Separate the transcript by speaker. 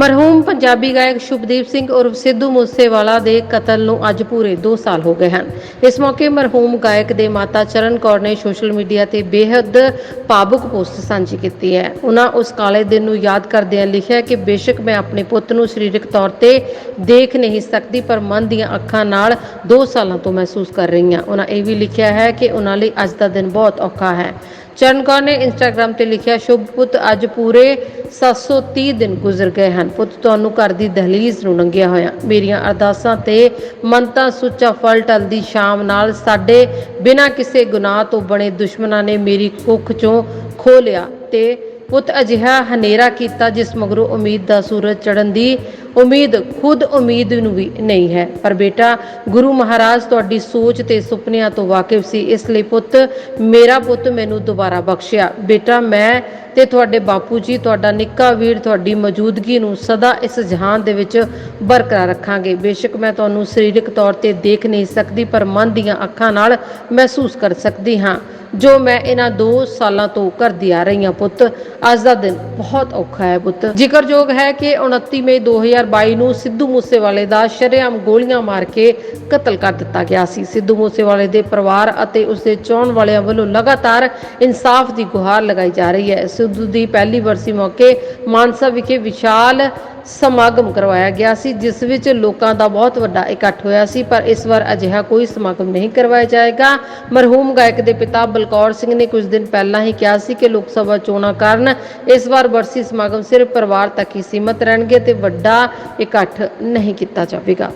Speaker 1: ਮਰਹੂਮ ਪੰਜਾਬੀ ਗਾਇਕ ਸ਼ੁਭਦੀਪ ਸਿੰਘ ਉਰਫ ਸਿੱਧੂ ਮੂਸੇਵਾਲਾ ਦੇ ਕਤਲ ਨੂੰ ਅੱਜ ਪੂਰੇ 2 ਸਾਲ ਹੋ ਗਏ ਹਨ। ਇਸ ਮੌਕੇ ਮਰਹੂਮ ਗਾਇਕ ਦੇ ਮਾਤਾ ਚਰਨ ਕੌਰ ਨੇ ਸੋਸ਼ਲ ਮੀਡੀਆ ਤੇ ਬੇहद ਭਾਵੁਕ ਪੋਸਟ ਸਾਂਝੀ ਕੀਤੀ ਹੈ। ਉਹਨਾਂ ਉਸ ਕਾਲੇ ਦਿਨ ਨੂੰ ਯਾਦ ਕਰਦਿਆਂ ਲਿਖਿਆ ਕਿ, ਬੇਸ਼ੱਕ ਮੈਂ ਆਪਣੇ ਪੁੱਤ ਨੂੰ ਸਰੀਰਕ ਤੌਰ ਤੇ ਦੇਖ ਨਹੀਂ ਸਕਦੀ, ਪਰ ਮਨ ਦੀਆਂ ਅੱਖਾਂ ਨਾਲ 2 ਸਾਲਾਂ ਤੋਂ ਮਹਿਸੂਸ ਕਰ ਰਹੀ ਹਾਂ। ਉਹਨਾਂ ਇਹ ਵੀ ਲਿਖਿਆ ਹੈ ਕਿ ਉਹਨਾਂ ਲਈ ਅੱਜ ਦਾ ਦਿਨ ਬਹੁਤ ਔਖਾ ਹੈ। ਚਰਨ ਕੌਰ ਨੇ ਇੰਸਟਾਗ੍ਰam ਤੇ ਲਿਖਿਆ, ਸ਼ੁਭ ਪੁੱਤ, ਅੱਜ ਪੂਰੇ 730 ਦਿਨ ਗੁਜ਼ਰ ਗਏ ਹਨ। ਪੁੱਤ, ਤੁਹਾਨੂੰ ਘਰ ਦੀ ਦਹਲੀਜ਼ ਨੂੰ ਲੰਘਿਆ ਹੋਇਆ। ਮੇਰੀਆਂ ਅਰਦਾਸਾਂ ਤੇ ਮੰਨਤਾਂ ਸੁੱਚਾ ਫਲ ਟਲਦੀ ਸ਼ਾਮ ਨਾਲ। ਸਾਡੇ ਬਿਨਾਂ ਕਿਸੇ ਗੁਨਾਹ ਤੋਂ ਬਣੇ ਦੁਸ਼ਮਣਾਂ ਨੇ ਮੇਰੀ ਕੁੱਖ ਚੋਂ ਖੋਹ ਲਿਆ ਤੇ ਪੁੱਤ ਅਜਿਹਾ ਹਨੇਰਾ ਕੀਤਾ ਜਿਸ ਮਗਰੋਂ ਉਮੀਦ ਦਾ ਸੂਰਜ ਚੜ੍ਹਨ ਦੀ ਉਮੀਦ ਖੁਦ ਉਮੀਦ ਨੂੰ ਵੀ ਨਹੀਂ ਹੈ। ਪਰ ਬੇਟਾ, ਗੁਰੂ ਮਹਾਰਾਜ ਤੁਹਾਡੀ ਸੋਚ ਤੇ ਸੁਪਨਿਆਂ ਤੋਂ ਵਾਕਿਫ ਸੀ, ਇਸ ਲਈ ਪੁੱਤ, ਮੇਰਾ ਪੁੱਤ ਮੈਨੂੰ ਦੁਬਾਰਾ ਬਖਸ਼ਿਆ। ਬੇਟਾ, ਮੈਂ ਤੇ ਤੁਹਾਡੇ ਬਾਪੂ ਜੀ, ਤੁਹਾਡਾ ਨਿੱਕਾ ਵੀਰ ਤੁਹਾਡੀ ਮੌਜੂਦਗੀ ਨੂੰ ਸਦਾ ਇਸ ਜਹਾਨ ਦੇ ਵਿੱਚ ਬਰਕਰਾਰ ਰੱਖਾਂਗੇ। ਬੇਸ਼ੱਕ ਮੈਂ ਤੁਹਾਨੂੰ ਸਰੀਰਕ ਤੌਰ ਤੇ ਦੇਖ ਨਹੀਂ ਸਕਦੀ, ਪਰ ਮਨ ਦੀਆਂ ਅੱਖਾਂ ਨਾਲ ਮਹਿਸੂਸ ਕਰ ਸਕਦੀ ਹਾਂ। ਜੋ ਮੈਂ ਇਹਨਾਂ 2 ਸਾਲਾਂ ਤੋਂ ਕਰਦੀ ਆ ਰਹੀ ਹਾਂ ਪੁੱਤ। ਅੱਜ ਦਾ ਦਿਨ ਬਹੁਤ ਔਖਾ ਹੈ ਪੁੱਤ। ਜ਼ਿਕਰਯੋਗ ਹੈ ਕਿ 29 ਮਈ 2022 ਨੂੰ ਸਿੱਧੂ ਮੂਸੇਵਾਲੇ ਦਾ ਸ਼ਰੇਆਮ ਗੋਲੀਆਂ ਮਾਰ ਕੇ ਕਤਲ ਕਰ ਦਿੱਤਾ ਗਿਆ ਸੀ। ਸਿੱਧੂ ਮੂਸੇਵਾਲੇ ਦੇ ਪਰਿਵਾਰ ਅਤੇ ਉਸ ਦੇ ਚਾਹਣ ਵਾਲਿਆਂ ਵੱਲੋਂ ਲਗਾਤਾਰ ਇਨਸਾਫ ਦੀ ਗੁਹਾਰ ਲਗਾਈ ਜਾ ਰਹੀ ਹੈ। ਸਿੱਧੂ ਦੀ ਪਹਿਲੀ ਵਰਸੀ ਮੌਕੇ ਮਾਨਸਾ ਵਿਖੇ ਵਿਸ਼ਾਲ ਸਮਾਗਮ ਕਰਵਾਇਆ ਗਿਆ ਸੀ, ਜਿਸ ਵਿੱਚ ਲੋਕਾਂ ਦਾ ਬਹੁਤ ਵੱਡਾ ਇਕੱਠ ਹੋਇਆ ਸੀ, ਪਰ ਇਸ ਵਾਰ ਅਜਿਹਾ ਕੋਈ ਸਮਾਗਮ ਨਹੀਂ ਕਰਵਾਇਆ ਜਾਏਗਾ। ਮਰਹੂਮ ਗਾਇਕ ਦੇ ਪਿਤਾ ਬਲਕੌਰ ਸਿੰਘ ਨੇ ਕੁਝ ਦਿਨ ਪਹਿਲਾਂ ਹੀ ਕਿਹਾ ਸੀ ਕਿ ਲੋਕ ਸਭਾ ਚੋਣਾਂ ਕਾਰਨ ਇਸ ਵਾਰ ਵਰਸੀ ਸਮਾਗਮ ਸਿਰਫ ਪਰਿਵਾਰ ਤੱਕ ਹੀ ਸੀਮਤ ਰਹਿਣਗੇ ਤੇ ਵੱਡਾ ਇਕੱਠ ਨਹੀਂ ਕੀਤਾ ਜਾਵੇਗਾ।